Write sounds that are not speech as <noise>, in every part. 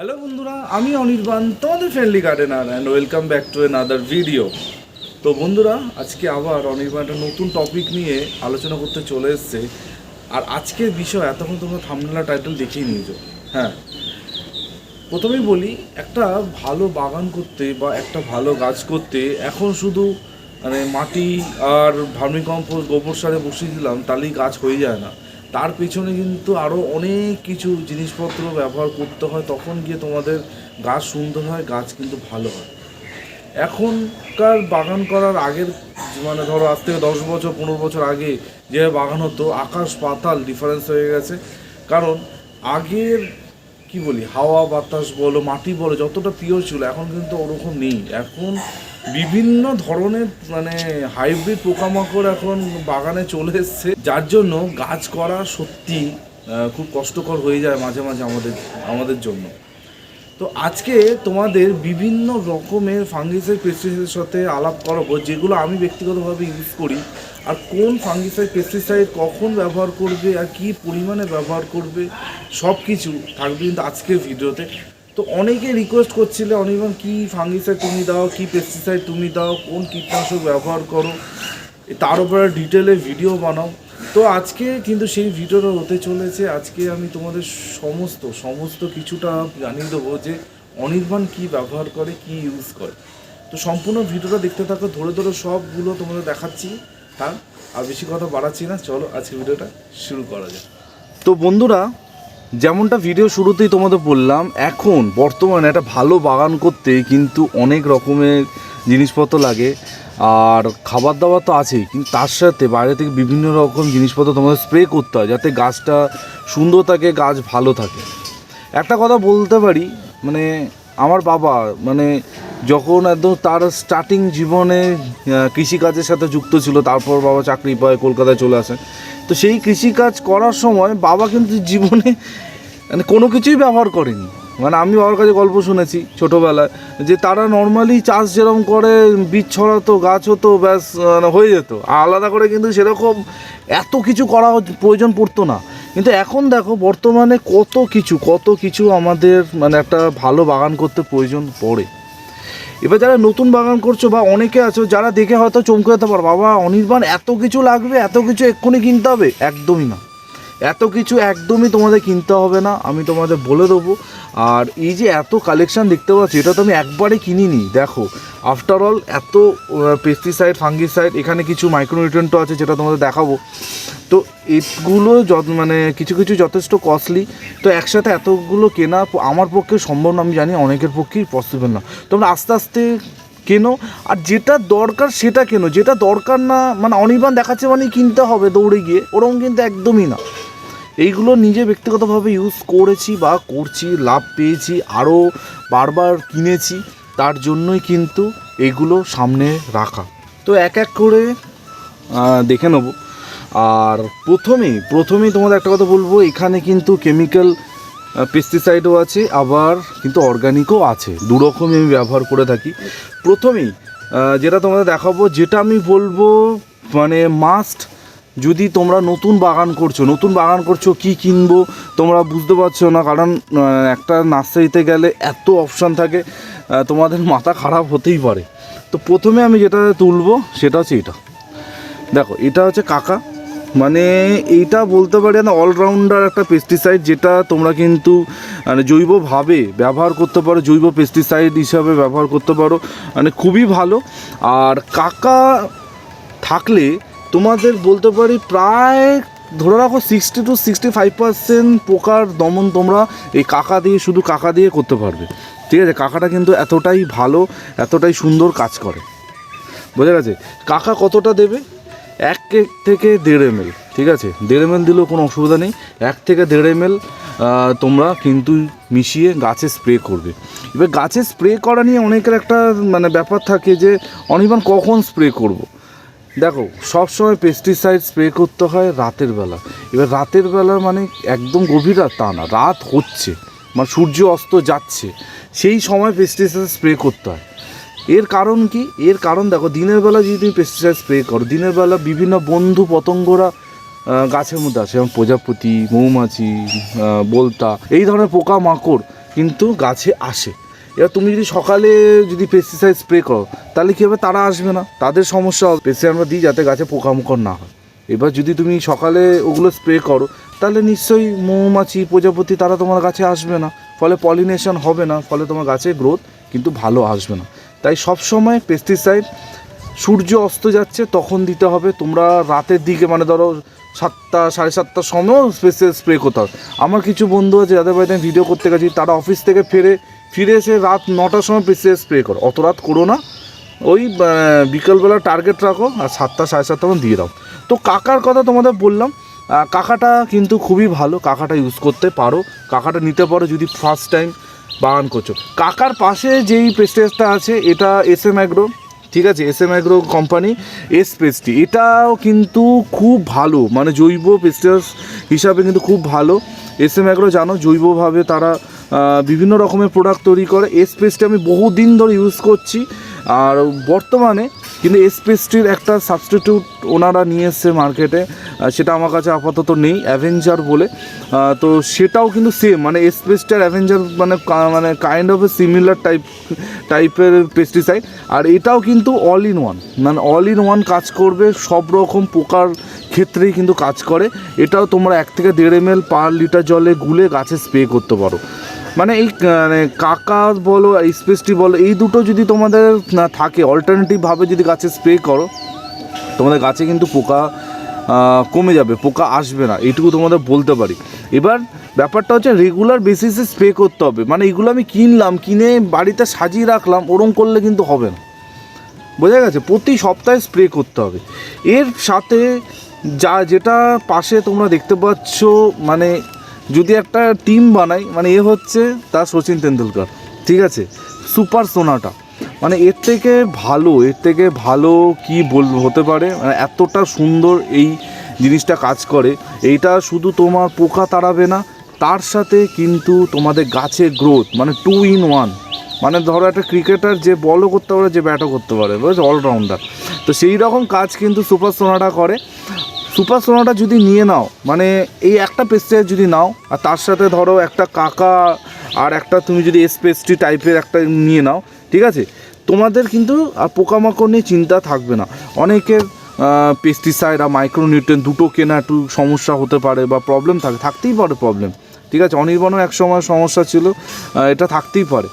Hello বন্ধুরা, আমি অনির্বাণ, তোমাদের friendly gardener and welcome back to other video তো বন্ধুরা, আজকে আবার অনির্বাণ একটা নতুন টপিক নিয়ে আলোচনা করতে চলে এসছে। আর আজকের বিষয়, এতক্ষণ তোমরা থামনেলা টাইটেল দেখেই নিয়েছো। হ্যাঁ। প্রথমেই বলি, একটা ভালো বাগান করতে বা একটা ভালো গাছ করতে এখন শুধু মানে মাটি আর ভার্মিকম্পোস্ট গোবর সারে বসিয়ে দিলাম, তাহলেই গাছ হয়ে যায় না। তার পেছনে কিন্তু আরও অনেক কিছু জিনিসপত্র ব্যবহার করতে হয়, তখন গিয়ে তোমাদের গাছ সুন্দর হয়, গাছ কিন্তু ভালো হয়। এখনকার বাগান করার আগের মানে ধরো আজ থেকে দশ বছর, পনেরো বছর আগে যে বাগান হতো, আকাশ পাতাল ডিফারেন্স হয়ে গেছে। কারণ আগের কি বলি, হাওয়া, বাতাস বলো, মাটি বলো, যতটা পিওর ছিল, এখন কিন্তু ওরকম নেই। এখন বিভিন্ন ধরনের মানে হাইব্রিড পোকামাকড় এখন বাগানে চলে এসছে। যার জন্য গাছ করা সত্যি খুব কষ্টকর হয়ে যায় মাঝে মাঝে আমাদের আমাদের জন্য। তো আজকে তোমাদের বিভিন্ন রকমের ফাঙ্গিসাইড পেস্টিসাইডের সাথে আলাপ করাবো, যেগুলো আমি ব্যক্তিগতভাবে ইউজ করি। আর কোন ফাঙ্গিসাইড পেস্টিসাইড কখন ব্যবহার করবে আর কি পরিমাণে ব্যবহার করবে, সব কিছু থাকবে কিন্তু আজকের ভিডিওতে। তো অনেকে রিকোয়েস্ট করছিলে, অনির্বাণ, কি ফাঙ্গিসাইড তুমি দাও, কি পেস্টিসাইড তুমি দাও, কোন কীটনাশক ব্যবহার করো? তার উপরে ডিটেলে ভিডিও বানাও। তো আজকে কিন্তু সেই ভিডিওটা হতে চলেছে। আজকে আমি তোমাদের সমস্ত সমস্ত কিছুটা জানিয়ে দেবো যে অনির্বাণ কি ব্যবহার করে, কি ইউজ করে। তো সম্পূর্ণ ভিডিওটা দেখতে থাকো, ধরে ধরে সবগুলো তোমাদের দেখাচ্ছি। আর বেশি কথা বাড়াচ্ছি না, চলো আজকে ভিডিওটা শুরু করা যাক। তো বন্ধুরা, যেমনটা ভিডিও শুরুতেই তোমাদের বললাম, এখন বর্তমানে একটা ভালো বাগান করতে কিন্তু অনেক রকমের জিনিসপত্র লাগে, আর খাবার দাবার তো আছেই, কিন্তু তার সাথে বাইরে থেকে বিভিন্ন রকম জিনিসপত্র তোমাদের স্প্রে করতে হয়, যাতে গাছটা সুন্দর থাকে, গাছ ভালো থাকে। একটা কথা বলতে পারি মানে আমার বাবা মানে যখন একদম তার স্টার্টিং জীবনে কৃষিকাজের সাথে যুক্ত ছিল, তারপর বাবা চাকরি পায়, কলকাতায় চলে আসে। তো সেই কৃষিকাজ করার সময় বাবা কিন্তু জীবনে মানে কোনো কিছুই ব্যবহার করেনি। মানে আমি বাবার কাছে গল্প শুনেছি ছোটোবেলায়, যে তারা নর্মালি চাষ যেরকম করে, বীজ ছড়াতো, গাছ হতো, ব্যাস মানে হয়ে যেত। আলাদা করে কিন্তু সেরকম এত কিছু করা প্রয়োজন পড়তো না। কিন্তু এখন দেখো, বর্তমানে কত কিছু কত কিছু আমাদের মানে একটা ভালো বাগান করতে প্রয়োজন পড়ে। এবার যারা নতুন বাগান করছ বা অনেকে আছো, যারা দেখে হয়তো চমকে যেতে পারো, বাবা, অনির্বাণ, এত কিছু লাগবে, এত কিছু এক্ষুনি কিনতে হবে? একদমই না। এত কিছু একদমই তোমাদের কিনতে হবে না, আমি তোমাদের বলে দেবো। আর এই যে এত কালেকশান দেখতে পাচ্ছি, এটা তো আমি একবারে কিনিনি, দেখো। আফটার অল এত পেস্টিসাইড ফাঙ্গিসাইড এখানে কিছু মাইক্রোনিউট্রেন্টও আছে যেটা তোমাদের দেখাবো। তো এগুলো মানে কিছু কিছু যথেষ্ট কস্টলি তো একসাথে এতগুলো কেনা আমার পক্ষে সম্ভব না, আমি জানি অনেকের পক্ষেই পসিবল না। তোমরা আস্তে আস্তে কেনো, আর যেটা দরকার সেটা কেনো। যেটা দরকার না মানে অনির্বাণ দেখাচ্ছে মানে কিনতে হবে দৌড়ে গিয়ে ওরকম কিন্তু একদমই না। এইগুলো নিজে ব্যক্তিগতভাবে ইউজ করেছি বা করছি, লাভ পেয়েছি আরও বারবার কিনেছি, তার জন্যই কিন্তু এগুলো সামনে রাখা। তো এক এক করে দেখে নেব। আর প্রথমেই প্রথমেই তোমাদের একটা কথা বলব, এখানে কিন্তু কেমিক্যাল পেস্টিসাইডও আছে, আবার কিন্তু অর্গানিকও আছে। দু রকমই আমি ব্যবহার করে থাকি। প্রথমেই যেটা তোমাদের দেখাবো, যেটা আমি বলব মানে মাস্ট যদি তোমরা নতুন বাগান করছ, নতুন বাগান করছ, কি কিনবো তোমরা বুঝতে পারছ না, কারণ একটা নার্সারিতে গেলে এত অপশান থাকে তোমাদের মাথা খারাপ হতেই পারে। তো প্রথমে আমি যেটা তুলবো, সেটা হচ্ছে এটা। দেখো, এটা হচ্ছে কাকা। মানে এইটা বলতে পারি না অলরাউন্ডার একটা পেস্টিসাইড যেটা তোমরা কিন্তু মানে জৈবভাবে ব্যবহার করতে পারো, জৈব পেস্টিসাইড হিসাবে ব্যবহার করতে পারো। মানে খুবই ভালো। আর কাকা থাকলে তোমাদের বলতে পারি প্রায় ধরে রাখো sixty two sixty five percent পোকার দমন তোমরা এই কাকা দিয়ে, শুধু কাকা দিয়ে করতে পারবে। ঠিক আছে? কাকাটা কিন্তু এতটাই ভালো, এতটাই সুন্দর কাজ করে। বোঝা গেছে? কাকা কতটা দেবে? এক থেকে দেড় এম ঠিক আছে? দেড় এম দিলেও কোনো অসুবিধা নেই। এক থেকে দেড় এম তোমরা কিন্তু মিশিয়ে গাছে স্প্রে করবে। এবার গাছে স্প্রে করা নিয়ে অনেকের একটা মানে ব্যাপার থাকে যে, অনির্বাণ কখন স্প্রে করব। দেখো, সবসময় পেস্টিসাইড স্প্রে করতে হয় রাতের বেলা। এবার রাতের বেলা মানে একদম গভীর রাত তা না, রাত হচ্ছে মানে সূর্য অস্ত যাচ্ছে, সেই সময় পেস্টিসাইড স্প্রে করতে হয়। এর কারণ কি? এর কারণ দেখো, দিনের বেলা যদি তুমি পেস্টিসাইড স্প্রে করো, দিনের বেলা বিভিন্ন বন্ধু পতঙ্গরা গাছের মধ্যে আছে যেমন প্রজাপতি, মৌমাছি বোলতা, এই ধরনের পোকা মাকড় কিন্তু গাছে আসে। এবার তুমি যদি সকালে যদি পেস্টিসাইড স্প্রে করো, তাহলে কী হবে? তারা আসবে না। তাদের সমস্যা হবে। পেস্টিসাইড আমরা দিই যাতে গাছে পোকামাকড় না হয়। এবার যদি তুমি সকালে ওগুলো স্প্রে করো, তাহলে নিশ্চয়ই মৌমাছি, প্রজাপতি তারা তোমার গাছে আসবে না। ফলে পলিনেশন হবে না। ফলে তোমার গাছে গ্রোথ কিন্তু ভালো আসবে না। তাই সবসময় পেস্টিসাইড সূর্য অস্ত যাচ্ছে, তখন দিতে হবে। তোমরা রাতের দিকে মানে ধরো সাতটা, সাড়ে সাতটার সময়ও স্পেসিয়াল স্প্রে করতে হবে। আমার কিছু বন্ধু আছে, যাদের বাড়িতে আমি ভিডিও করতে গেছি, তারা অফিস থেকে ফিরে ফিরে এসে রাত নটার সময় স্পেসিয়াল স্প্রে করো। অত রাত করো না। ওই বিকালবেলা টার্গেট রাখো আর সাতটা, সাড়ে সাতটা মধ্যে দিয়ে দাও। তো কাকার কথা তোমাদের বললাম কাকাটা কিন্তু খুবই ভালো। কাকাটা ইউজ করতে পারো। কাকাটা নিতে পারো যদি ফার্স্ট টাইম বাগান করছ। কাকার পাশে যেই পেস্টেজটা আছে, এটা এস এম অ্যাগ্রো ঠিক আছে? S M agro company S pastry এটাও কিন্তু খুব ভালো। মানে জৈব পেস্টেজ হিসাবে কিন্তু খুব ভালো। এস এম অ্যাগ্রো জানো, জৈবভাবে তারা বিভিন্ন রকমের প্রোডাক্ট তৈরি করে। এস পেস্টটি আমি বহুদিন ধরে ইউজ করছি। আর বর্তমানে কিন্তু এস পেস্ট্রির একটা সাবস্টিটিউট ওনারা নিয়ে এসছে মার্কেটে সেটা আমার কাছে আপাতত নেই অ্যাভেঞ্জার বলে। তো সেটাও কিন্তু সেম মানে এস পেস্টার অ্যাভেঞ্জার মানে মানে kind of a similar type টাইপের পেস্টিসাইড আর এটাও কিন্তু অল ইন ওয়ান মানে অল ইন ওয়ান কাজ করবে, সব রকম পোকার ক্ষেত্রেই কিন্তু কাজ করে। এটাও তোমরা এক থেকে দেড় এম পার লিটার জলে গুলে গাছে স্প্রে করতে পারো। মানে এই মানে কাকা বলো স্পেসটি বলো, এই দুটো যদি তোমাদের, না, থাকে অল্টারনেটিভভাবে যদি গাছে স্প্রে করো, তোমাদের গাছে কিন্তু পোকা কমে যাবে, পোকা আসবে না, এইটুকু তোমাদের বলতে পারি। এবার ব্যাপারটা হচ্ছে রেগুলার বেসিসে স্প্রে করতে হবে মানে এগুলো আমি কিনলাম, কিনে বাড়িতে সাজিয়ে রাখলাম, ওরম করলে কিন্তু হবে না। বোঝা গেছে? প্রতি সপ্তাহে স্প্রে করতে হবে। এর সাথে যা, যেটা পাশে তোমরা দেখতে পাচ্ছ মানে যদি একটা টিম বানাই মানে এ হচ্ছে তার সচিন তেন্ডুলকার, ঠিক আছে? Super Sonata. মানে এর থেকে ভালো, এর থেকে ভালো কি বল হতে পারে? মানে এতটা সুন্দর এই জিনিসটা কাজ করে। এইটা শুধু তোমার পোকা তাড়াবে না, তার সাথে কিন্তু তোমাদের গাছের গ্রোথ মানে টু ইন ওয়ান মানে ধরো একটা ক্রিকেটার যে বলও করতে পারে, যে ব্যাটও করতে পারে, বুঝেছ? অলরাউন্ডার তো সেই রকম কাজ কিন্তু সুপার সোনাটা করে। সুপার সোনাটা যদি নিয়ে নাও মানে এই একটা পেস্টিসাইড যদি নাও, আর তার সাথে ধরো একটা কাকা আর একটা তুমি যদি এসপেস্টি টাইপের একটা নিয়ে নাও, ঠিক আছে? তোমাদের কিন্তু আর পোকামাকড় নিয়ে চিন্তা থাকবে না। অনেকের পেস্টিসাইড আর মাইক্রোনিউট্রেন দুটো কেনা একটু সমস্যা হতে পারে বা প্রবলেম থাকে, থাকতেই পারে প্রবলেম ঠিক আছে? অনির্বাণও এক সময় সমস্যা ছিল এটা থাকতেই পারে।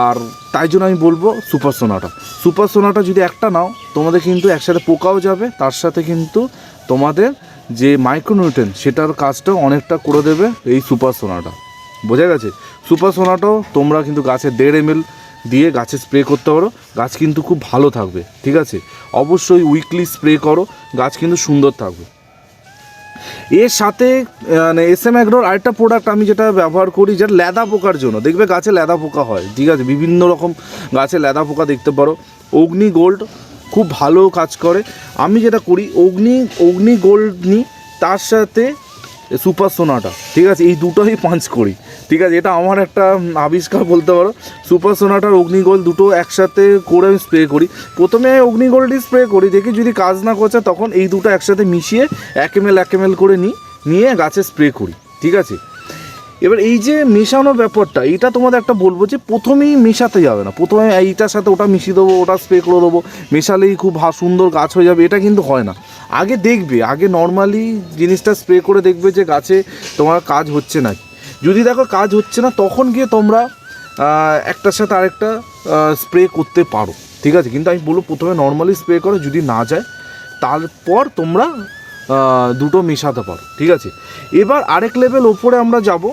আর তাই জন্য আমি বলব সুপার সোনাটা সুপার সোনাটা যদি একটা নাও, তোমাদের কিন্তু একসাথে পোকাও যাবে, তার সাথে কিন্তু তোমাদের যে মাইক্রোনিউট্রেন সেটার কাজটাও অনেকটা করে দেবে এই সুপার সোনাটা বোঝা গেছে? সুপার সোনাটাও তোমরা কিন্তু গাছে দেড় এম দিয়ে গাছে স্প্রে করতে পারো। গাছ কিন্তু খুব ভালো থাকবে, ঠিক আছে? অবশ্যই উইকলি স্প্রে করো, গাছ কিন্তু সুন্দর থাকবে। এর সাথে মানে এস এম অ্যাগ্রোর আরেকটা প্রোডাক্ট আমি যেটা ব্যবহার করি, যেটা লেদা পোকার জন্য। দেখবে গাছে লেদা পোকা হয়, ঠিক আছে? বিভিন্ন রকম গাছে লেদা পোকা দেখতে পারো। অগ্নি গোল্ড খুব ভালো কাজ করে। আমি যেটা করি, অগ্নি অগ্নি গোল্ড নিই, তার সাথে সুপার সোনাটা, ঠিক আছে? এই দুটোই পাঞ্চ করি, ঠিক আছে? এটা আমার একটা আবিষ্কার বলতে পারো। সুপার সোনাটার অগ্নিগোল্ড দুটো একসাথে করে আমি স্প্রে করি। প্রথমে অগ্নিগোল্ডই স্প্রে করি, দেখি যদি কাজ না করছে তখন এই দুটো একসাথে মিশিয়ে এক এম এল এক এম এল করে নিই, নিয়ে গাছে স্প্রে করি, ঠিক আছে? এবার এই যে মেশানো ব্যাপারটা, এটা তোমাদের একটা বলব যে প্রথমেই মেশাতে যাবে না। প্রথমে এইটার সাথে ওটা মিশিয়ে দেবো, ওটা স্প্রে করে দেবো, মেশালেই খুব সুন্দর গাছ হয়ে যাবে, এটা কিন্তু হয় না। আগে দেখবে, আগে নর্মালি জিনিসটা স্প্রে করে দেখবে যে গাছে তোমার কাজ হচ্ছে না যদি দেখো কাজ হচ্ছে না, তখন গিয়ে তোমরা একটার সাথে আরেকটা স্প্রে করতে পারো। ঠিক আছে? কিন্তু আমি বলব প্রথমে নর্মালি স্প্রে করো, যদি না যায়, তারপর তোমরা দুটো মেশাতে পারো। ঠিক আছে? এবার আরেক লেভেল ওপরে আমরা যাব।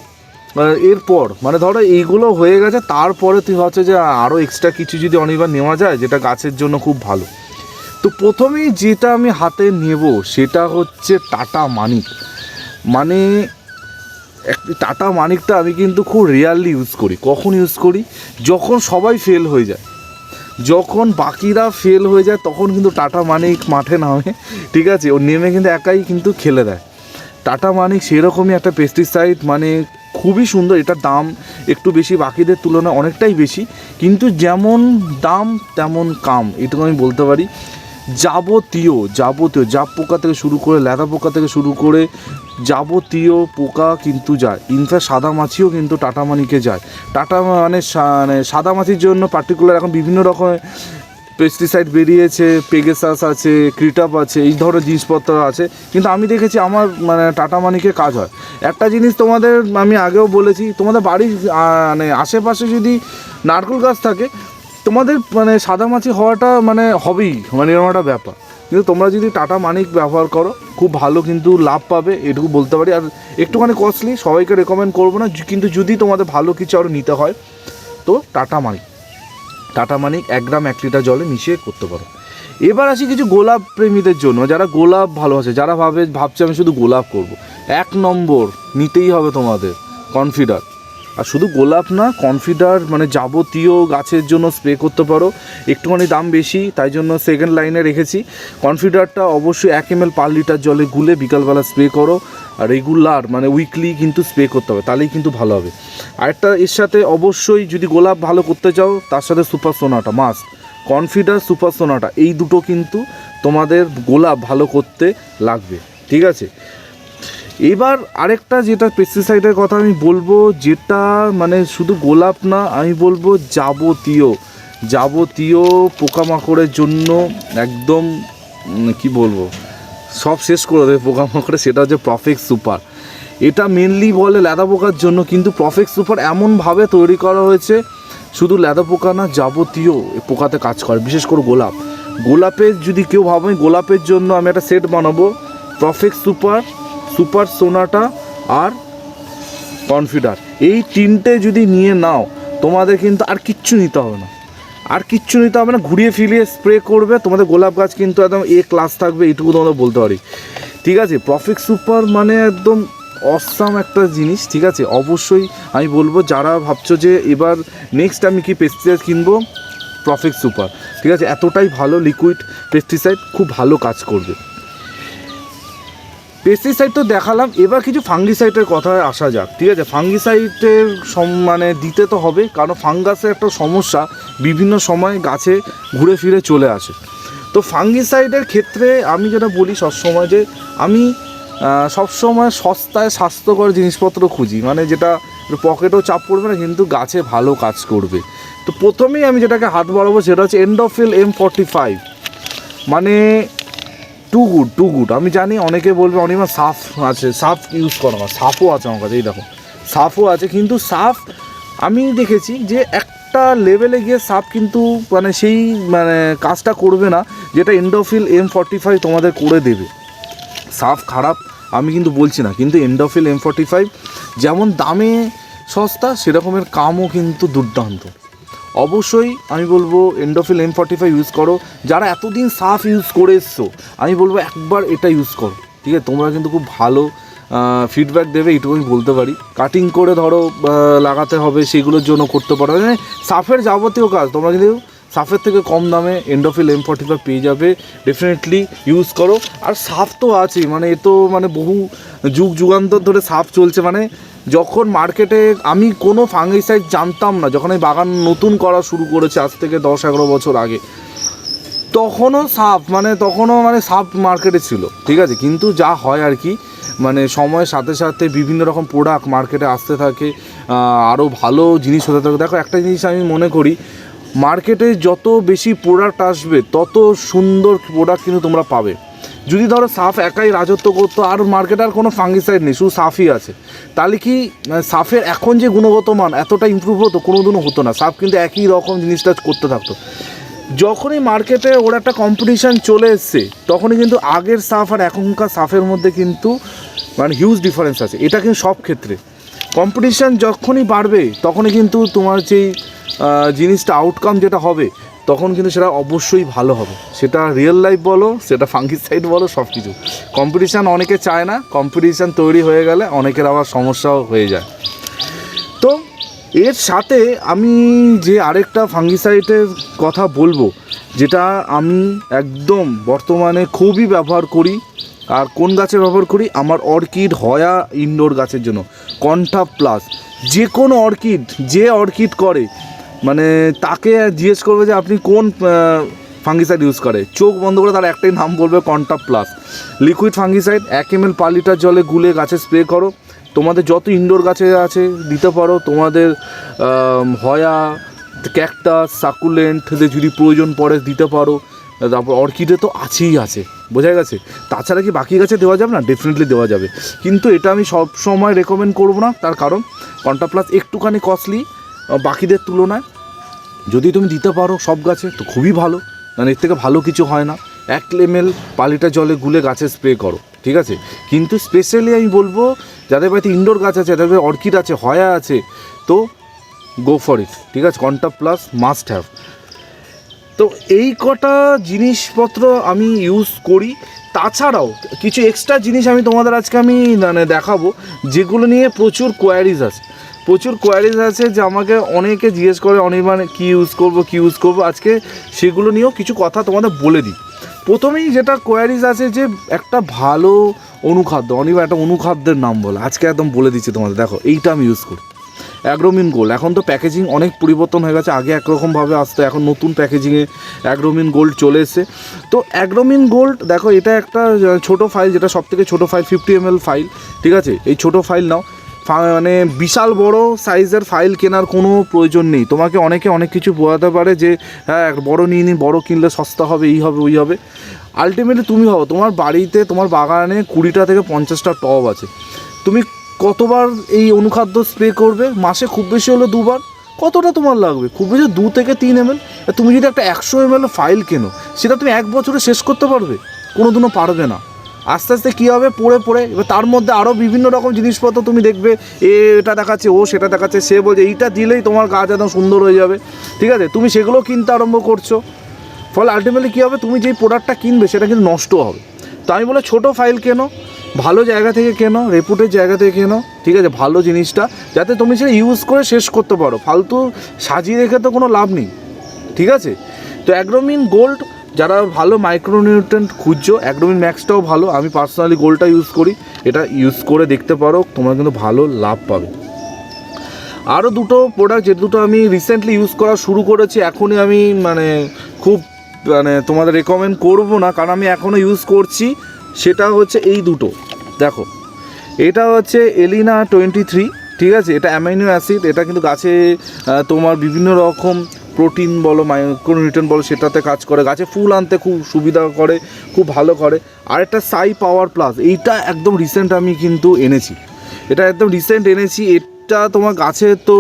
এরপর মানে ধরো এইগুলো হয়ে গেছে, তারপরে তুই ভাবছ যে আরও এক্সট্রা কিছু যদি অনেকবার নেওয়া যায়, যেটা গাছের জন্য খুব ভালো। তো প্রথমেই যেটা আমি হাতে নেব, সেটা হচ্ছে টাটা মানিক। মানে টাটা মানিকটা আমি কিন্তু খুব রেয়ারলি ইউজ করি। কখন ইউজ করি? যখন সবাই ফেল হয়ে যায়। যখন বাকিরা ফেল হয়ে যায়, তখন কিন্তু টাটা মানিক মাঠে নামে, ঠিক আছে? ও নেমে কিন্তু একাই কিন্তু খেলে দেয়। টাটা মানিক সেরকমই একটা পেস্টিসাইড মানে খুবই সুন্দর, এটার দাম একটু বেশি, বাকিদের তুলনায় অনেকটাই বেশি। কিন্তু যেমন দাম, তেমন কাম, এটুকু আমি বলতে পারি। যাবতীয় যাবতীয় জাপ পোকা থেকে শুরু করে লেদা পোকা থেকে শুরু করে যাবতীয় পোকা কিন্তু যায়। ইনফ্যাক্ট সাদা মাছিও কিন্তু টাটা মানিকে যায়। টাটা মানে মানে সাদা মাছির জন্য পার্টিকুলার এখন বিভিন্ন রকমের পেস্টিসাইড বেরিয়েছে পেগেসাস আছে ক্রিটাপ আছে, এই ধরনের জিনিসপত্র আছে। কিন্তু আমি দেখেছি আমার মানে টাটা মানিকে কাজ হয়। একটা জিনিস তোমাদের আমি আগেও বলেছি, তোমাদের বাড়ির মানে আশেপাশে যদি নারকেল গাছ থাকে, তোমাদের মানে সাদা মাছি হওয়াটা মানে হবেই মানে এরকম একটা ব্যাপার। কিন্তু তোমরা যদি টাটা মানিক ব্যবহার করো, খুব ভালো কিন্তু লাভ পাবে, এটুকু বলতে পারি। আর একটুখানি কস্টলি সবাইকে রেকমেন্ড করব না, কিন্তু যদি তোমাদের ভালো কিছু আরও নিতে হয়, তো টাটা মানিক। টাটা মানিক এক গ্রাম এক লিটার জলে মিশিয়ে করতে পারো এবার আসি কিছু গোলাপ প্রেমীদের জন্য, যারা গোলাপ ভালোবাসে, যারা ভাবে ভাবছে আমি শুধু গোলাপ করব। এক নম্বর নিতেই হবে তোমাদের কনফিডার আর শুধু গোলাপ না কনফিডার মানে যাবতীয় গাছের জন্য স্প্রে করতে পারো। একটুখানি দাম বেশি, তাই জন্য সেকেন্ড লাইনে রেখেছি। কনফিডারটা অবশ্যই এক এম এল পার লিটার জলে গুলে বিকালবেলা স্প্রে করো। আর রেগুলার মানে উইকলি কিন্তু স্প্রে করতে হবে, তাহলেই কিন্তু ভালো হবে। আরেকটা এর সাথে অবশ্যই যদি গোলাপ ভালো করতে চাও, তার সাথে super Sonata must Confidor super Sonata এই দুটো কিন্তু তোমাদের গোলাপ ভালো করতে লাগবে, ঠিক আছে? এবার আরেকটা যেটা পেস্টিসাইডের কথা আমি বলব, যেটা মানে শুধু গোলাপ না, আমি বলব যাবতীয় যাবতীয় পোকামাকড়ের জন্য একদম কি বলব, সব শেষ করে দেবে পোকামাকড়ে, সেটা হচ্ছে প্রফেক্ট সুপার এটা মেনলি বলে লেদা পোকার জন্য, কিন্তু প্রফেক্ট সুপার এমনভাবে তৈরি করা হয়েছে, শুধু লেদা পোকা না, যাবতীয় পোকাতে কাজ করে, বিশেষ করে গোলাপ। গোলাপের যদি কেউ ভাবে গোলাপের জন্য আমি একটা সেট বানাবো প্রফেক্ট সুপার সুপার সোনাটা আর কনফিডার। এই তিনটে যদি নিয়ে নাও, তোমাদের কিন্তু আর কিচ্ছু নিতে হবে না। আর কিচ্ছু নিতে হবে না, ঘুরিয়ে ফিরিয়ে স্প্রে করবে, তোমাদের গোলাপ গাছ কিন্তু একদম এ ক্লাস থাকবে, এইটুকু তোমাদের বলতে পারি। ঠিক আছে প্রফিক সুপার মানে একদম অসাম একটা জিনিস, ঠিক আছে? অবশ্যই আমি বলব, যারা ভাবছ যে এবার নেক্সট আমি কি পেস্টিসাইড কিনবো প্রফিক সুপার ঠিক আছে, এতটাই ভালো লিকুইড পেস্টিসাইড খুব ভালো কাজ করবে। পেস্টিসাইড তো দেখালাম, এবার কিছু ফাঙ্গিসাইডের কথায় আসা যাক, ঠিক আছে? ফাঙ্গিসাইডের মানে দিতে তো হবে, কারণ ফাঙ্গাসের একটা সমস্যা বিভিন্ন সময় গাছে ঘুরে ফিরে চলে আসে। তো ফাঙ্গিসাইডের ক্ষেত্রে আমি যেটা বলি সবসময় যে, আমি সবসময় সস্তায় স্বাস্থ্যকর জিনিসপত্র খুঁজি মানে যেটা পকেটেও চাপ পড়বে না, কিন্তু গাছে ভালো কাজ করবে। তো প্রথমেই আমি যেটাকে হাত বাড়াবো সেটা হচ্ছে এন্ডোফিল এম ফর্টি ফাইভ মানে টু গুড টু গুড আমি জানি অনেকে বলবে, অনিমা, সাফ আছে, সাফ ইউজ করো না, সাফও আছে আমার কাছে, এই দেখো। সাফও আছে, কিন্তু সাফ আমি দেখেছি যে একটা লেভেলে গিয়ে সাফ কিন্তু মানে সেই মানে কাজটা করবে না, যেটা এন্ডোফিল এম ফর্টি ফাইভ তোমাদের করে দেবে। সাফ খারাপ, আমি কিন্তু বলছি না, কিন্তু এন্ডোফিল এম ফর্টি ফাইভ যেমন দামে সস্তা, সেরকমের কামও কিন্তু দুর্দান্ত। অবশ্যই আমি বলব Indofil M forty five use করো। যারা এতদিন সাফ ইউজ করে এসছো, আমি বলব একবার এটা ইউজ করো। ঠিক আছে? তোমরা কিন্তু খুব ভালো ফিডব্যাক দেবে এইটুকু আমি বলতে পারি। কাটিং করে ধরো লাগাতে হবে, সেগুলোর জন্য করতে পারো। মানে সাফের যাবতীয় কাজ, তোমরা কিন্তু সাফের থেকে কম দামে এন্ডোফিল এম ফর্টি ফাইভ পেয়ে যাবে। ডেফিনেটলি ইউজ করো। আর সাফ তো আছেই মানে এ তো মানে বহু যুগ যুগান্তর ধরে সাফ চলছে। মানে যখন মার্কেটে আমি কোনো ফাঙ্গিসাইড জানতাম না, যখন এই বাগান নতুন করা শুরু করেছে আজ থেকে দশ এগারো বছর আগে, তখনও সাপ মানে তখনও মানে সাপ মার্কেটে ছিল, ঠিক আছে? কিন্তু যা হয় আর কি মানে সময়ের সাথে সাথে বিভিন্ন রকম প্রোডাক্ট মার্কেটে আসতে থাকে আরও ভালো জিনিস হতে থাকে। দেখো, একটা জিনিস আমি মনে করি, মার্কেটে যত বেশি প্রোডাক্ট আসবে, তত সুন্দর প্রোডাক্ট কিন্তু তোমরা পাবে। যদি ধরো সাফ একাই রাজত্ব করতো, আর মার্কেটে আর কোনো ফাঙ্গিসাইড নেই, শুধু সাফই আছে। তাহলে কি মানে সাফের এখন যে গুণগত মান এতটা ইমপ্রুভ হতো কোনো দিনও হতো না। সাফ কিন্তু একই রকম জিনিসটা করতে থাকতো। যখনই মার্কেটে ওর একটা কম্পিটিশান চলে এসছে, তখনই কিন্তু আগের সাফ আর এখনকার সাফের মধ্যে কিন্তু মানে হিউজ ডিফারেন্স আছে। এটা কিন্তু সব ক্ষেত্রে। কম্পিটিশান যখনই বাড়বে, তখনই কিন্তু তোমার যেই জিনিসটা আউটকাম যেটা হবে তখন কিন্তু সেটা অবশ্যই ভালো হবে। সেটা রিয়েল লাইফ বলো, সেটা ফাঙ্গিসাইড বলো সব কিছু কম্পিটিশান অনেকে চায় না কম্পিটিশান তৈরি হয়ে গেলে অনেকের আবার সমস্যাও হয়ে যায়। তো এর সাথে আমি যে আরেকটা ফাঙ্গিসাইডের কথা বলব, যেটা আমি একদম বর্তমানে খুবই ব্যবহার করি, আর কোন গাছে ব্যবহার করি? আমার অর্কিড হয়া ইনডোর গাছের জন্য কন্ঠা প্লাস যে কোনো অর্কিড, যে অর্কিড করে মানে তাকে জিজ্ঞেস করবে যে আপনি কোন ফাঙ্গিসাইড ইউজ করে। চোখ বন্ধ করে তার একটাই নাম বলবে কন্টা প্লাস লিকুইড ফাঙ্গিসাইড এক এম এল পার লিটার জলে গুলে গাছে স্প্রে করো। তোমাদের যত ইনডোর গাছে আছে, দিতে পারো। তোমাদের হয়া ক্যাকটাস সাকুলেন্টদের যদি প্রয়োজন পড়ে, দিতে পারো। তারপর অর্কিডে তো আছেই আছে। বোঝা গেছে? তাছাড়া কি বাকি গাছে দেওয়া যাবে না? ডেফিনেটলি দেওয়া যাবে। কিন্তু এটা আমি সব সময় রেকমেন্ড করব না। তার কারণ কন্টা প্লাস একটুখানি কস্টলি বাকিদের তুলনায়। যদি তুমি দিতে পারো সব গাছে, তো খুবই ভালো। মানে এর থেকে ভালো কিছু হয় না। এক এমএল পালিটা জলে গুলে গাছে স্প্রে করো, ঠিক আছে? কিন্তু স্পেশালি আমি বলব, যাদের বাড়িতে ইনডোর গাছ আছে, যাদের বাড়িতে অর্কিড আছে, হয়া আছে, তো গো ফর ইট ঠিক আছে? কন্টা প্লাস মাস্ট হ্যাভ তো এই কটা জিনিসপত্র আমি ইউজ করি। তাছাড়াও কিছু এক্সট্রা জিনিস আমি তোমাদের আজকে আমি মানে দেখাবো, যেগুলো নিয়ে প্রচুর কোয়ারিজ আছে। প্রচুর কোয়ারিজ আছে যে আমাকে অনেকে জিজ্ঞেস করে, অনির্বাণ, কী ইউজ করব, কী ইউজ করব? আজকে সেগুলো নিয়েও কিছু কথা তোমাদের বলে দিই। প্রথমেই যেটা কোয়ারিজ আছে যে একটা ভালো অনুখাদ্য, অনির্বাণ, একটা অনুখাদ্যের নাম বলে। আজকে একদম বলে দিচ্ছি তোমাদের। দেখো, এইটা আমি ইউজ করি। অ্যাগ্রোমিন গোল্ড এখন তো প্যাকেজিং অনেক পরিবর্তন হয়ে গেছে। আগে একরকমভাবে আসতো, এখন নতুন প্যাকেজিংয়ে অ্যাগ্রোমিন গোল্ড চলে এসেছে। তো অ্যাগ্রোমিন গোল্ড দেখো, এটা একটা ছোট ফাইল যেটা সব থেকে ছোটো ফাইল ফিফটি এম ফাইল ঠিক আছে? এই ছোট ফাইল নাও। মানে বিশাল বড় সাইজের ফাইল কেনার কোনো প্রয়োজন নেই। তোমাকে অনেকে অনেক কিছু বোঝাতে পারে যে হ্যাঁ বড় নিয়ে নিন বড় কিনলে সস্তা হবে, এই হবে, ওই হবে। আলটিমেটলি তুমি ভাবো তোমার বাড়িতে, তোমার বাগানে কুড়িটা থেকে পঞ্চাশটা টব আছে। তুমি কতবার এই অনুখাদ্য স্প্রে করবে? মাসে খুব বেশি হলে দুবার। কতটা তোমার লাগবে? খুব বেশি দু থেকে তিন এম তুমি যদি একটা একশো এম ফাইল কেনো, সেটা তুমি এক বছরে শেষ করতে পারবে? কোনো দিনও পারবে না। আস্তে আস্তে কী হবে? পড়ে পড়ে। এবার তার মধ্যে আরও বিভিন্ন রকম জিনিসপত্র তুমি দেখবে। এ, এটা দেখাচ্ছে, ও সেটা দেখাচ্ছে, সে বলছে, এইটা দিলেই তোমার গাছ একদম সুন্দর হয়ে যাবে। ঠিক আছে? তুমি সেগুলো কিনতে আরম্ভ করছ। ফলে আলটিমেটলি কী হবে? তুমি যেই প্রোডাক্টটা কিনবে, সেটা কিন্তু নষ্ট হবে। তো আমি বলে ছোটো ফাইল কেনো, ভালো জায়গা থেকে কেনো রেপুটের জায়গা থেকে কেনো, ঠিক আছে? ভালো জিনিসটা, যাতে তুমি সেটা ইউজ করে শেষ করতে পারো। ফালতু সাজিয়ে রেখে তো কোনো লাভ নেই। ঠিক আছে? তো অ্যাগ্রোমিন গোল্ড যারা ভালো মাইক্রোনিউট্রেন্ট খুঁজছো অ্যাগ্রোমিন ম্যাক্সটাও ভালো। আমি পার্সোনালি গোলটা ইউজ করি। এটা ইউজ করে দেখতে পারো, তোমরা কিন্তু ভালো লাভ পাবে। আরও দুটো প্রোডাক্ট যে দুটো আমি রিসেন্টলি ইউজ করা শুরু করেছি, এখনই আমি মানে খুব মানে তোমাদের রেকমেন্ড করব না, কারণ আমি এখনও ইউজ করছি। সেটা হচ্ছে এই দুটো। দেখো, এটা হচ্ছে এলিনা টোয়েন্টি থ্রি ঠিক আছে? এটা অ্যামাইনো অ্যাসিড এটা কিন্তু গাছে তোমার বিভিন্ন রকম প্রোটিন বলো মাইক্রোনিউট্রেন বলো, সেটাতে কাজ করে। গাছে ফুল আনতে খুব সুবিধা করে, খুব ভালো করে। আর একটা সাই পাওয়ার প্লাস এইটা একদম রিসেন্ট আমি কিন্তু এনেছি। এটা একদম রিসেন্ট এনেছি, এটা তোমার গাছে তো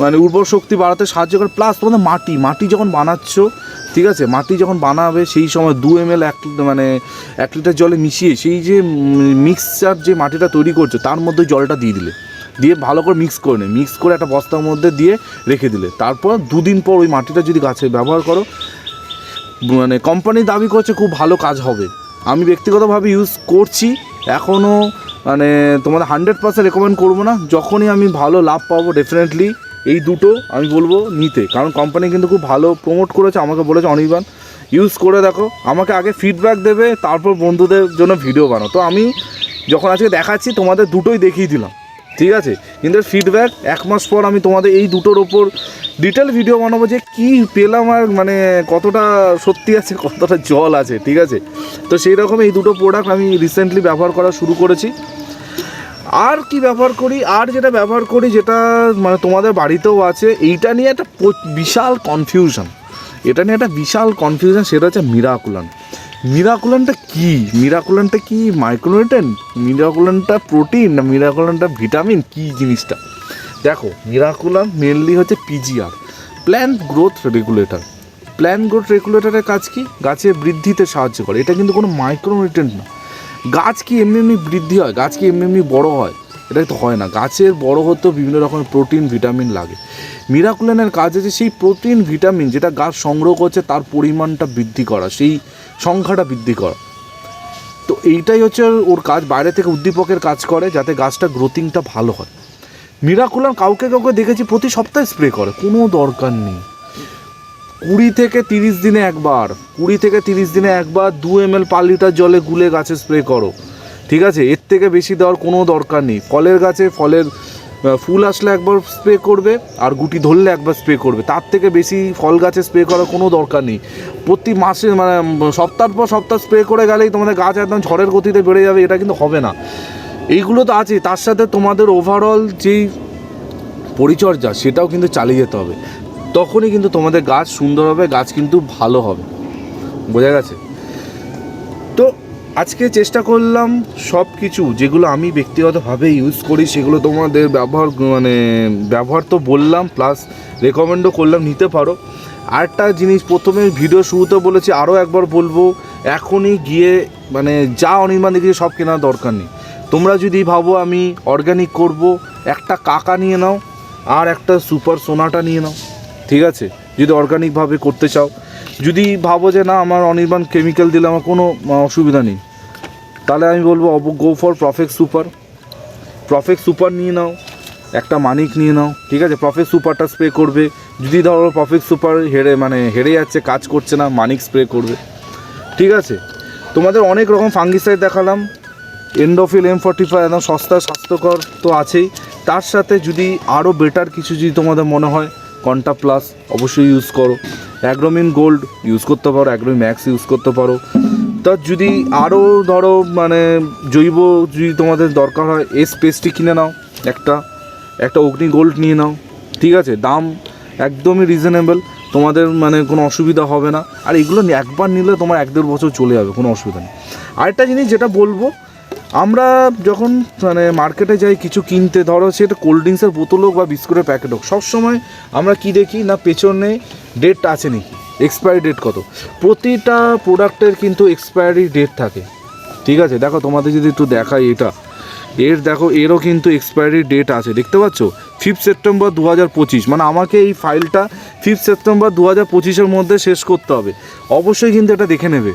মানে উর্বর শক্তি বাড়াতে সাহায্য করে প্লাস তোমাদের মাটি মাটি যখন বানাচ্ছ, ঠিক আছে? মাটি যখন বানাবে, সেই সময় দু এম এল এক মানে এক লিটার জলে মিশিয়ে, সেই যে মিক্সচার যে মাটিটা তৈরি করছ, তার মধ্যে জলটা দিয়ে দিলে। দিয়ে ভালো করে মিক্স করে নে। মিক্স করে একটা বস্তার মধ্যে দিয়ে রেখে দিলে। তারপর দুদিন পর ওই মাটিটা যদি গাছে ব্যবহার করো মানে কোম্পানি দাবি করছে খুব ভালো কাজ হবে। আমি ব্যক্তিগতভাবে ইউজ করছি এখনও মানে তোমাদের হান্ড্রেড পার্সেন্ট রেকমেন্ড করব না। যখনই আমি ভালো লাভ পাবো ডেফিনেটলি এই দুটো আমি বলব নিতে। কারণ কোম্পানি কিন্তু খুব ভালো প্রমোট করেছে, আমাকে বলেছে অনির্বাণ ইউজ করে দেখো। আমাকে আগে ফিডব্যাক দেবে, তারপর বন্ধুদের জন্য ভিডিও বানাও। তো আমি যখন আজকে দেখাচ্ছি, তোমাদের দুটোই দেখিয়ে দিলাম। ঠিক আছে? কিন্তু ফিডব্যাক এক মাস পর আমি তোমাদের এই দুটোর ওপর ডিটেল ভিডিও বানাবো যে কি পেলাম আর মানে কতটা সত্যি আছে, কতটা জল আছে, ঠিক আছে? তো সেই রকম এই দুটো প্রোডাক্ট আমি রিসেন্টলি ব্যবহার করা শুরু করেছি। আর কি ব্যবহার করি? আর যেটা ব্যবহার করি যেটা মানে তোমাদের বাড়িতেও আছে, এইটা নিয়ে একটা বিশাল কনফিউশন এটা নিয়ে একটা বিশাল কনফিউশন সেটা হচ্ছে মিরাকুলান মিরাকুলানটা কি? মিরাকুলানটা কি মাইক্রোনিউট্রেন মিরাকুলানটা প্রোটিন না মিরাকুলানটা ভিটামিন? কি জিনিসটা? দেখো, মিরাকুলান মেনলি হচ্ছে PGR plant growth regulator plant growth রেগুলেটরের কাজ কি? গাছের বৃদ্ধিতে সাহায্য করে। এটা কিন্তু কোনো মাইক্রোনিউট্রেন্ট না। গাছ কি এমনি এমনি বৃদ্ধি হয়? গাছ কি এমনি এমনি বড় হয়? এটা তো হয় না। গাছের বড় হতেও বিভিন্ন রকমের প্রোটিন, ভিটামিন লাগে। মিরাকুলানের কাজ হচ্ছে সেই প্রোটিন, ভিটামিন যেটা গাছ সংগ্রহ করছে, তার পরিমাণটা বৃদ্ধি করা, সেই সংখ্যাটা বৃদ্ধি করা। তো এইটাই হচ্ছে ওর কাজ, বাইরে থেকে উদ্দীপকের কাজ করে যাতে গাছটা গ্রোথিংটা ভালো হয়। মিরাকুলান কাউকে কাউকে দেখেছি প্রতি সপ্তাহে স্প্রে করে, কোনো দরকার নেই। কুড়ি থেকে তিরিশ দিনে একবার, কুড়ি থেকে তিরিশ দিনে একবার দু এম এল পার লিটার জলে গুলে গাছে স্প্রে করো। ঠিক আছে? এর থেকে বেশি দেওয়ার কোনো দরকার নেই। ফলের গাছে ফলের ফুল আসলে একবার স্প্রে করবে আর গুটি ধরলে একবার স্প্রে করবে। তার থেকে বেশি ফল গাছে স্প্রে করার কোনো দরকার নেই। প্রতি মাসে মানে সপ্তাহ পর সপ্তাহ স্প্রে করে গেলেই তোমাদের গাছ একদম ঝড়ের গতিতে বেড়ে যাবে, এটা কিন্তু হবে না। এইগুলো তো আছে তার সাথে তোমাদের ওভারঅল যেই পরিচর্যা, সেটাও কিন্তু চালিয়ে যেতে হবে। তখনই কিন্তু তোমাদের গাছ সুন্দর হবে, গাছ কিন্তু ভালো হবে। বোঝা গেছে? আজকে চেষ্টা করলাম সব কিছু যেগুলো আমি ব্যক্তিগতভাবে ইউজ করি, সেগুলো তোমাদের ব্যবহার মানে ব্যবহার তো বললাম প্লাস রেকমেন্ডও করলাম, নিতে পারো। আরেকটা জিনিস, প্রথমে ভিডিও শুরুতে বলেছি আরও একবার বলব, এখনই গিয়ে মানে যা অনির্বাণ দেখি সব কেনার দরকার নেই। তোমরা যদি ভাবো আমি অর্গানিক করব, একটা কাকা নিয়ে নাও, আর একটা সুপার সোনাটা নিয়ে নাও, ঠিক আছে? যদি অর্গানিকভাবে করতে চাও। যদি ভাবো যে না, আমার অনির্বাণ কেমিক্যাল দিলে আমার কোনো অসুবিধা নেই। তাহলে আমি বলব go for perfect super perfect super নিয়ে নাও, একটা মানিক নিয়ে নাও, ঠিক আছে? প্রফেক্ট সুপারটা স্প্রে করবে। যদি ধরো প্রফেক্ট সুপার হেরে মানে হেরে যাচ্ছে, কাজ করছে না, মানিক স্প্রে করবে। ঠিক আছে? তোমাদের অনেক রকম ফাঙ্গিসাইড দেখালাম। এন্ডোফিল এম ফর্টি ফাইভ একদম সস্তা, স্বাস্থ্যকর তো আছেই। তার সাথে যদি আরও বেটার কিছু যদি তোমাদের মনে হয় কন্টা প্লাস অবশ্যই ইউজ করো। অ্যাগ্রোমিন গোল্ড ইউজ করতে পারো অ্যাগ্রোমিন ম্যাক্স ইউজ করতে পারো। তা যদি আরও ধরো মানে জৈব যদি তোমাদের দরকার হয়, এস পেস্টটি কিনে নাও একটা একটা অগ্নি গোল্ড নিয়ে নাও, ঠিক আছে? দাম একদমই রিজনেবল তোমাদের মানে কোনো অসুবিধা হবে না। আর এগুলো একবার নিলে তোমার এক দেড় বছর চলে যাবে, কোনো অসুবিধা নেই। আরেকটা জিনিস যেটা বলব আমরা যখন মানে মার্কেটে যাই কিছু কিনতে, ধরো সেটা কোল্ড ড্রিঙ্কসের বোতল হোক বা বিস্কুটের প্যাকেট হোক, সবসময় আমরা কি দেখি না পেছনে ডেট আছে নাকি? এক্সপায়ারি ডেট কত? প্রতিটা প্রোডাক্টের কিন্তু এক্সপায়ারি ডেট থাকে। ঠিক আছে? দেখো, তোমাদের যদি একটু দেখাই এটা। এর দেখো, এরও কিন্তু এক্সপায়ারি ডেট আছে। দেখতে পাচ্ছ? ফিফথ সেপ্টেম্বর দু হাজার পঁচিশ। মানে আমাকে এই ফাইলটা ফিফথ সেপ্টেম্বর দু হাজার পঁচিশের মধ্যে শেষ করতে হবে। অবশ্যই কিন্তু এটা দেখে নেবে।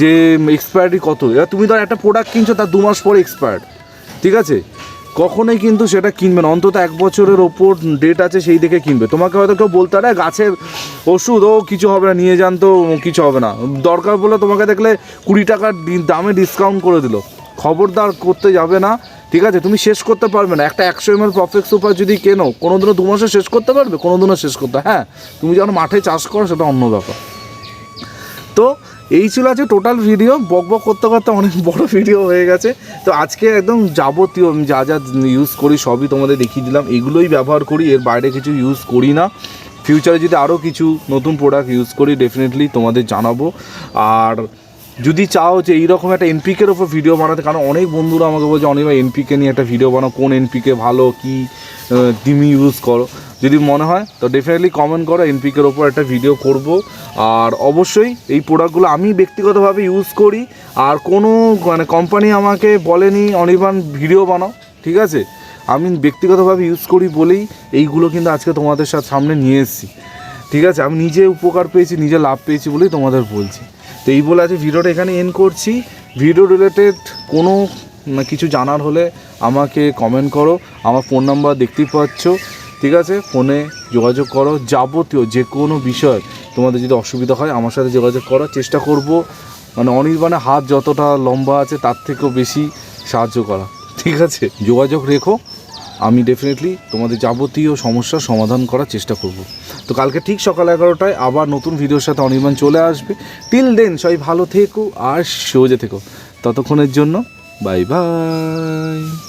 যে এক্সপায়ারি কত? এবার তুমি ধর একটা প্রোডাক্ট কিনছো, তার দু মাস পরে এক্সপায়ার্ড ঠিক আছে? কখনোই কিন্তু সেটা কিনবে না। অন্তত এক বছরের ওপর ডেট আছে, সেই দেখে কিনবে। তোমাকে হয়তো কেউ বলতে পারে গাছের ওষুধ, ও কিছু হবে না, নিয়ে যান তো কিছু হবে না। দরকার বলে তোমাকে দেখলে কুড়ি টাকার দামে ডিসকাউন্ট করে দিল। খবরদার করতে যাবে না। ঠিক আছে? তুমি শেষ করতে পারবে না। একটা একশো এম এল প্রফেক্ট সুপার যদি কেনো কোনো দিনও দু মাসে শেষ করতে পারবে? কোনো দিনও শেষ করতে হ্যাঁ তুমি যখন মাঠে চাষ করো, সেটা অন্য ব্যাপার। তো এই ছিল আছে টোটাল ভিডিও বক বক করতে করতে অনেক <laughs> বড় ভিডিও হয়ে গেছে। তো আজকে একদম যাবতীয় আমি যা যা ইউজ করি সবই তোমাদের দেখিয়ে দিলাম। এগুলোই ব্যবহার করি, এর বাইরে কিছু ইউজ করি না। ফিউচারে যদি আরও কিছু নতুন প্রোডাক্ট ইউজ করি ডেফিনেটলি তোমাদের জানাব। আর যদি চাও যে এইরকম একটা এনপিকের ওপর ভিডিও বানাতে, কারণ অনেক বন্ধুরা আমাকে বলছে অনেক এনপিকে নিয়ে একটা ভিডিও বানাও, কোন এনপিকে ভালো, কি তুমি ইউজ করো? যদি মনে হয়, তো ডেফিনেটলি কমেন্ট করো এনপিকের ওপর একটা ভিডিও করব। আর অবশ্যই এই প্রোডাক্টগুলো আমি ব্যক্তিগতভাবে ইউজ করি, আর কোনো মানে কোম্পানি আমাকে বলেনি অনির্বাণ ভিডিও বানাও। ঠিক আছে? আমি ব্যক্তিগতভাবে ইউজ করি বলেই এইগুলো কিন্তু আজকে তোমাদের সাথে সামনে নিয়ে এসেছি। ঠিক আছে? আমি নিজে উপকার পেয়েছি, নিজে লাভ পেয়েছি বলেই তোমাদের বলছি। তো এই বলে আছে ভিডিওটা এখানে এন্ড করছি। ভিডিও রিলেটেড কোনো কিছু জানার হলে আমাকে কমেন্ট করো, আমার ফোন নাম্বার দেখতেই পাচ্ছ। ঠিক আছে? ফোনে যোগাযোগ করো। যাবতীয় যে কোনো বিষয় তোমাদের যদি অসুবিধা হয়, আমার সাথে যোগাযোগ করার চেষ্টা করব। মানে অনির্বাণে হাত যতটা লম্বা আছে, তার থেকেও বেশি সাহায্য করা। ঠিক আছে? যোগাযোগ রেখো। আমি ডেফিনেটলি তোমাদের যাবতীয় সমস্যার সমাধান করার চেষ্টা করব। তো কালকে ঠিক সকাল এগারোটায় আবার নতুন ভিডিওর সাথে অনির্বাণ চলে আসবে। টিল দেন সবাই ভালো থেকো আর সোজে থেকো। ততক্ষণের জন্য বাই বাই